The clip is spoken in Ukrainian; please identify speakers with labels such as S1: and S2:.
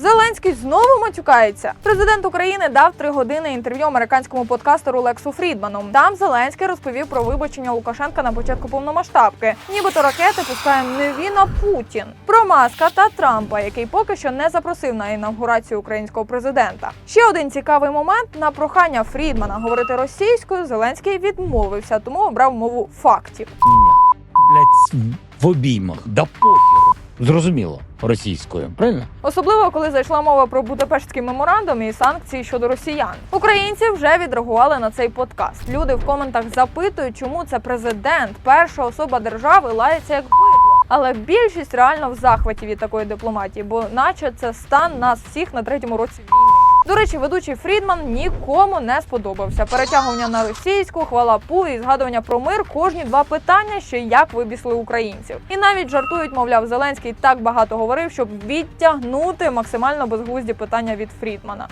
S1: Зеленський знову матюкається. Президент України дав три години інтерв'ю американському подкастеру Лексу Фрідману. Там Зеленський розповів про вибачення Лукашенка на початку повномасштабки. Нібито ракети пускає не він, а Путін. Про Маска та Трампа, який поки що не запросив на інавгурацію українського президента. Ще один цікавий момент на прохання Фрідмана говорити російською. Зеленський відмовився, тому обрав мову фактів.
S2: Блядь, в обіймах. Да похеру. Зрозуміло, російською, правильно?
S1: Особливо коли зайшла мова про Будапештський меморандум і санкції щодо росіян. Українці вже відреагували на цей подкаст. Люди в коментах запитують, чому це президент, перша особа держави, лається як бидло. Але більшість реально в захваті від такої дипломатії, бо наче це стан нас всіх на третьому році війни. До речі, ведучий Фрідман нікому не сподобався. Перетягування на російську, хвала пу і згадування про мир кожні два питання, що як вибісли українців. І навіть жартують, мовляв, Зеленський так багато говорив, щоб відтягнути максимально безглузді питання від Фрідмана.